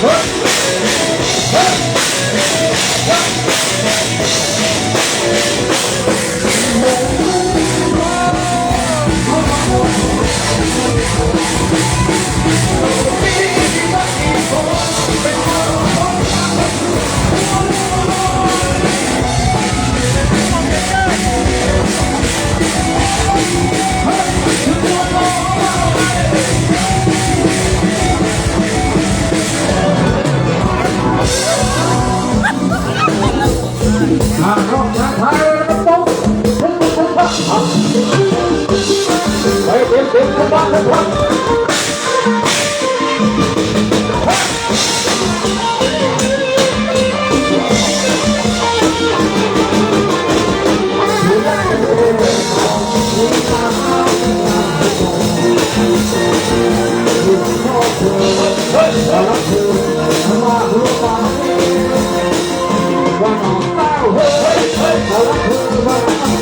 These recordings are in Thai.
Huh?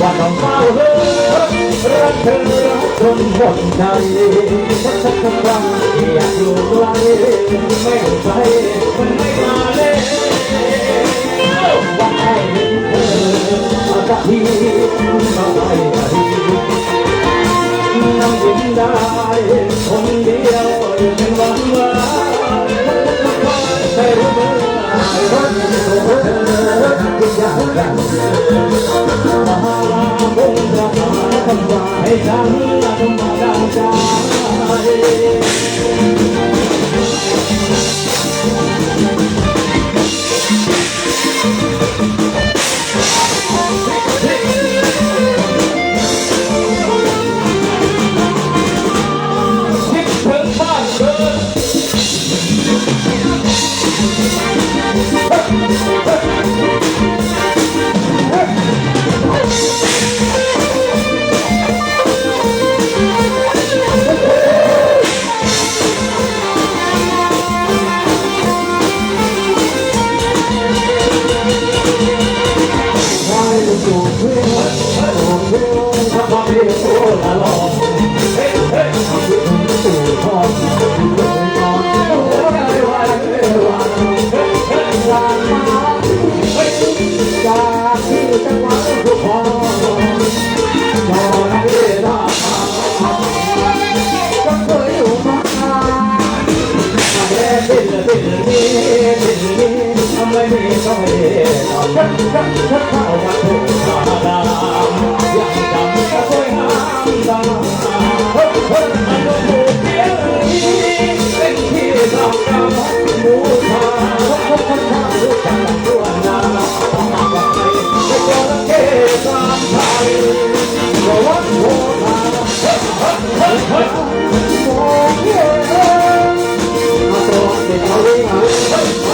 ว่าต้องเฝ้าเฮ้รักเธอจนหมดใจฉันสักครั้อยากอยู่ไไม่ไปมันไม่มาเลยว่าใครเห็นเธอมาสักทีมาไปไหนนั่งยิ้มได้คนเดียว Hey, เลยมีเสน่ห์ชักชักชักเข้ามาถูกทาดายังจำก็สวยงามตาเฮ้ยเฮ้ยมันก็ถูกเพียนนี้เป็นที่กราบกราบบูชาพระพุทธเจ้าผู้จักรวานาต้องมะไทยเป็นจระเข้สามไทยระวังโหดเฮ้ยเฮ้ยเฮ้ย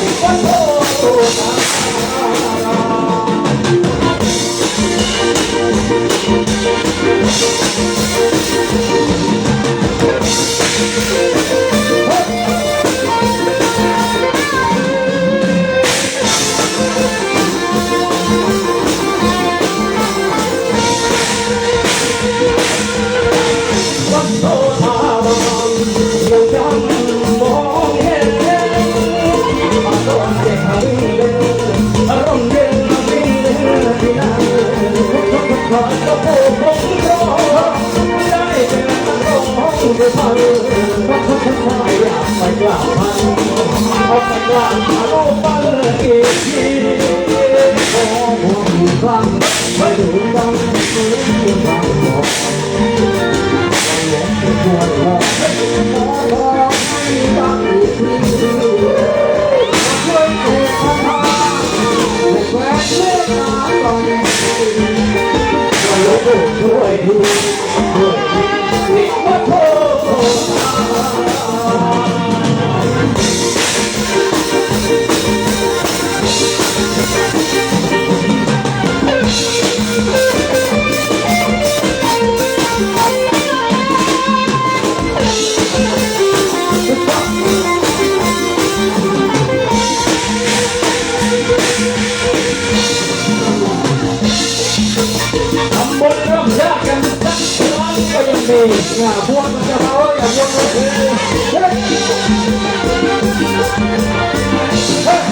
โช่วยดู อย่าพวกมันจะเอาอย่าพวกมันเลยเฮ้ย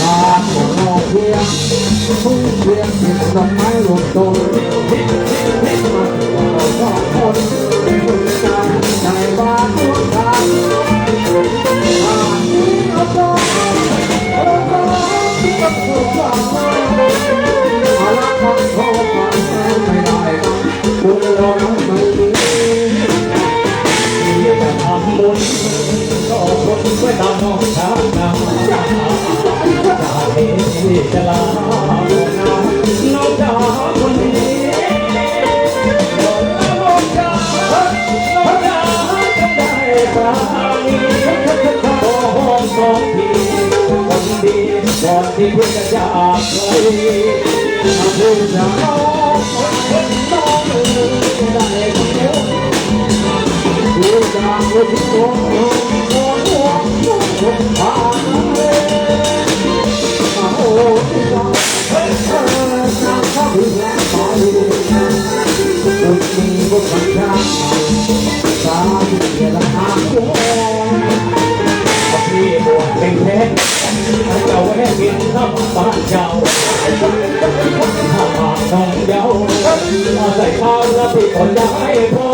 ตาของเราเพียงทุ่งเพียงเห็นดอกไม้ล่นตรง ก่อนที่คุณจะจากไปถ้าคุณจะน้องคนน้องได้คนเดียวดูจากรถที่โดนโดนโดนโดนโดนโดนผ่านเลยมาโอ้ที่เราเฮ้ยเออน้ำเข้าถึงแล้วไปคนมีบทบัญชาสามีเวลาหาโอ้พี่บวชเป็นเพชร เจ้าแม่กินข้าวบ้านเจ้าถ้าหากน้องเยามาใส่ข้าวแล้วพี่คนได้พอ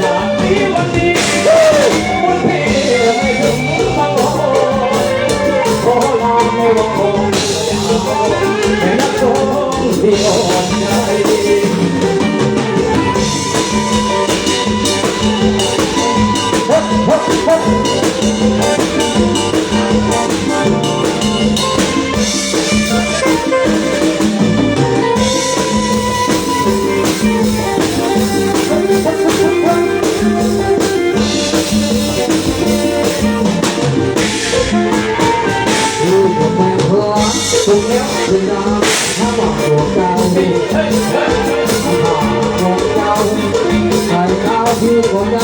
จากนี้วันนี้วันพี่ไม่ถึงบางโอขอลาไม่ว่าคงแต่นักร้องที่อ่อนใจลู ตรงนี้เป็นดาวถ้าว่าหัวเก่าถ้งหัวเก่าใครเก่าพี่ก็ได้พ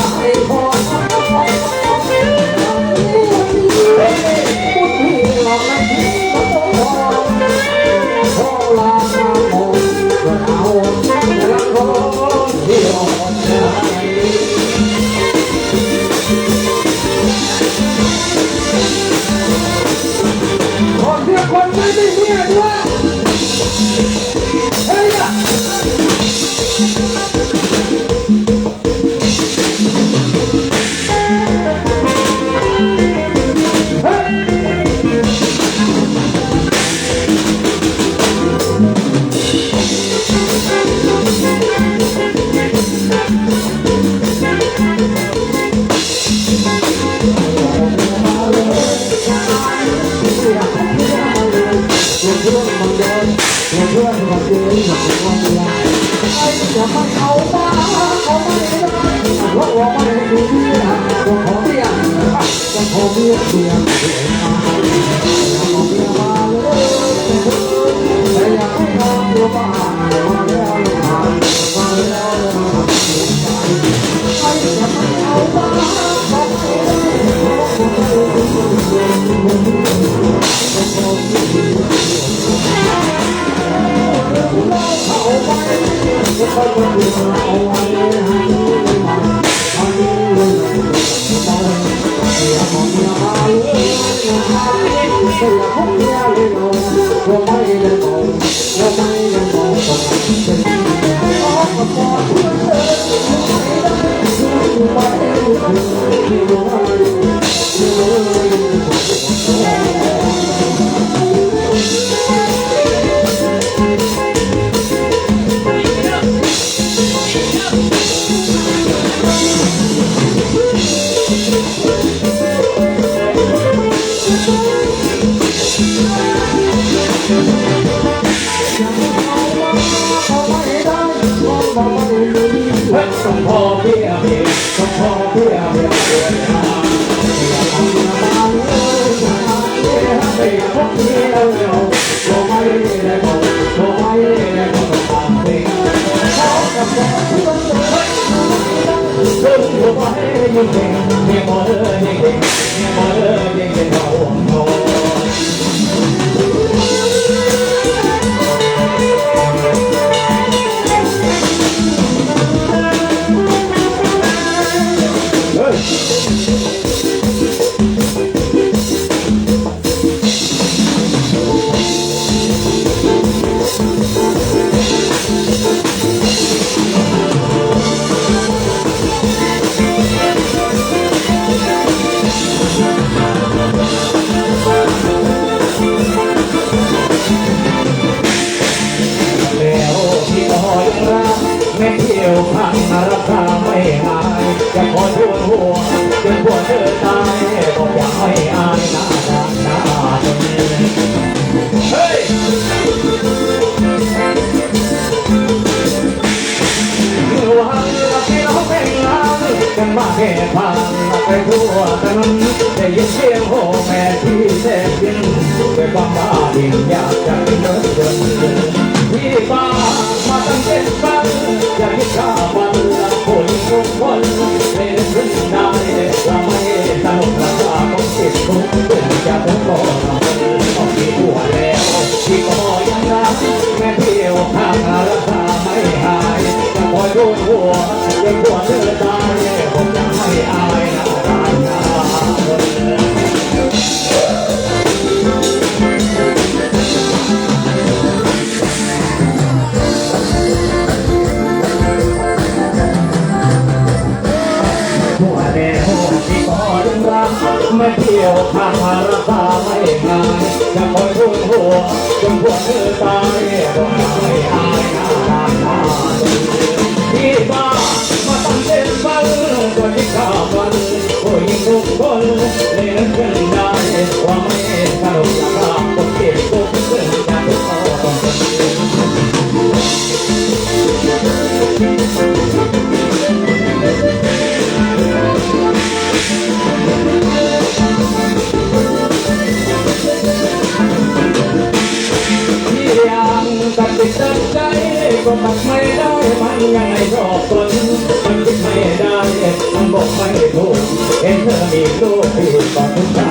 ต้องพอเพียเพียต้องพอเพียเพียเพียไม่พบเพียเดียวก็ไม่ได้บอก แท้จริงด้วยความบ้าดินอยากจะเป็นเนื้อเดินพี่บ้ามาตั้งเจ็ดวันอยากให้ข้าวันละคนทุกคนเล่นขึ้นได้ละไม่สนุกราคาของจิตคุ้มเป็นจะต้องก่อนต้องมีหัวแล้วที่ก็ยังรักแม่เที่ยวทางราคาไม่หายจะคอยดูหัวยังหัวเธอตายผมจะไม่อายนะ เที่ยวทางมาราคาไม่ง่ายจะคอยทุ่งหัวจนหัวเธอตายก็ไม่อายหน้าดาดีพี่บ้ามาตั้งเต็มฟันตัวที่ข้าวันผู้หญิงทุกคนเล่นกันได้ว่าไม่สนุกราคาคนเก็บกุ๊กขึ้นจะทุกคนที่ ก็ตัดไม่ได้มันยังไงชอบตนมันคิดไม่ได้มันบอกไม่ถูกเห็นเธอมีลูกที่ก่อนทุกท่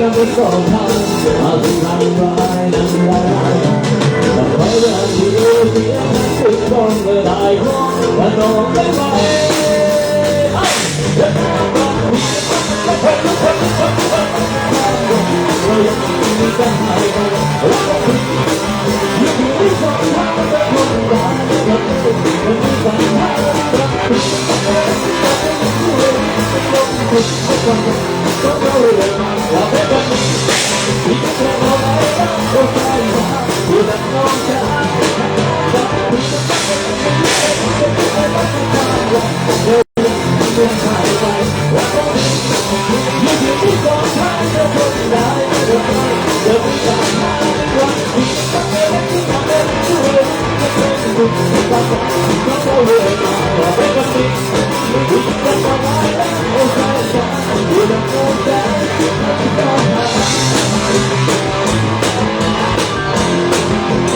never so hard I'll be running right and right The further I'm here, the electric song that I want And all my life Thank you. Thank you.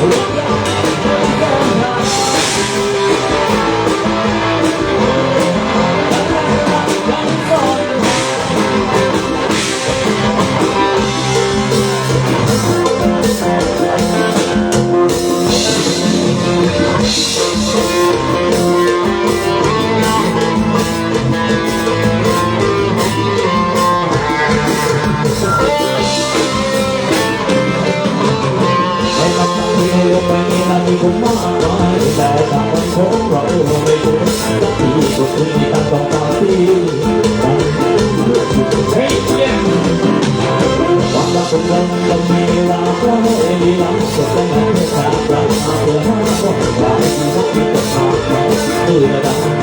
Oh, มมากมายแต่ต่างวัของเราไม่คุ้นสักทีก็คุยต่างต่างปาร์ตี้เฮ้ยเย้ความรัองเราต้องมีลาเพราะเอลีลังสดต้องมาเพื่อสามรักมาเพื่อให้าก็หลายที่ต้องมีกับเรเพื่อดัง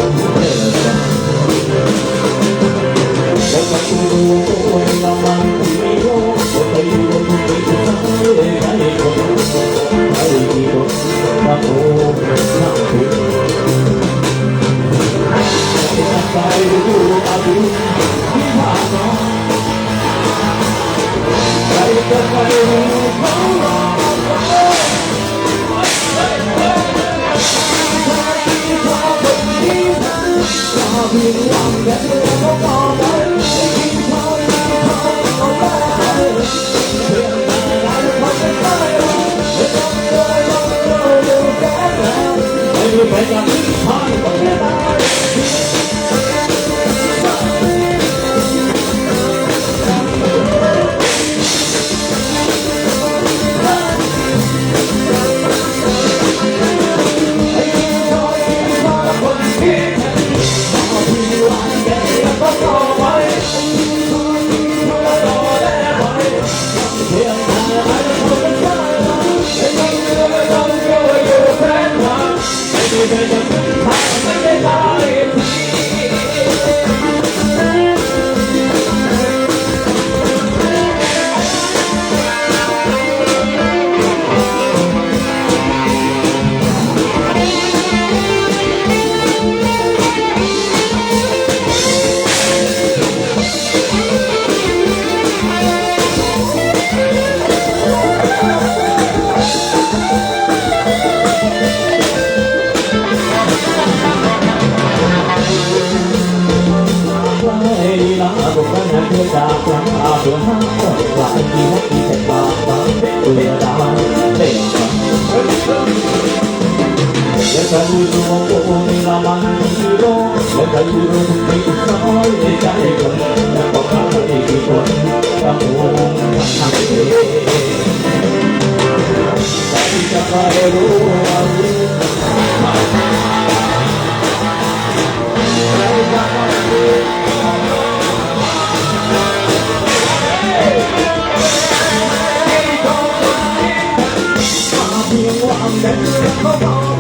bir yanda Kayuro ko nila man hiro Kayuro ni usoy ni kaigon Napakali ikon Kamuong kakakte Kasi kakayro ang Hãy subscribe cho kênh Ghiền Mì Gõ Để không bỏ lỡ những video hấp dẫn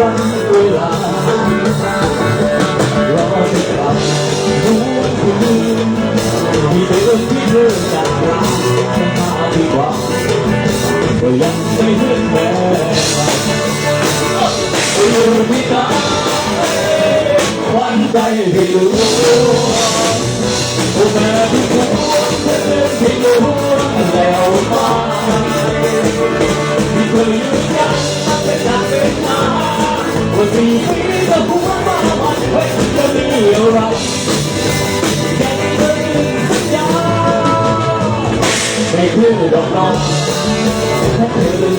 วันเวลารอจะกลัรู่าคุณมีแต่เรื่องที่เธอจากลาฉันพาดีกว่าก็ยังไม่เลือนแม้อยู่ที่ตาควันใจให้รู้โอ้แม่ อยู่รอบๆ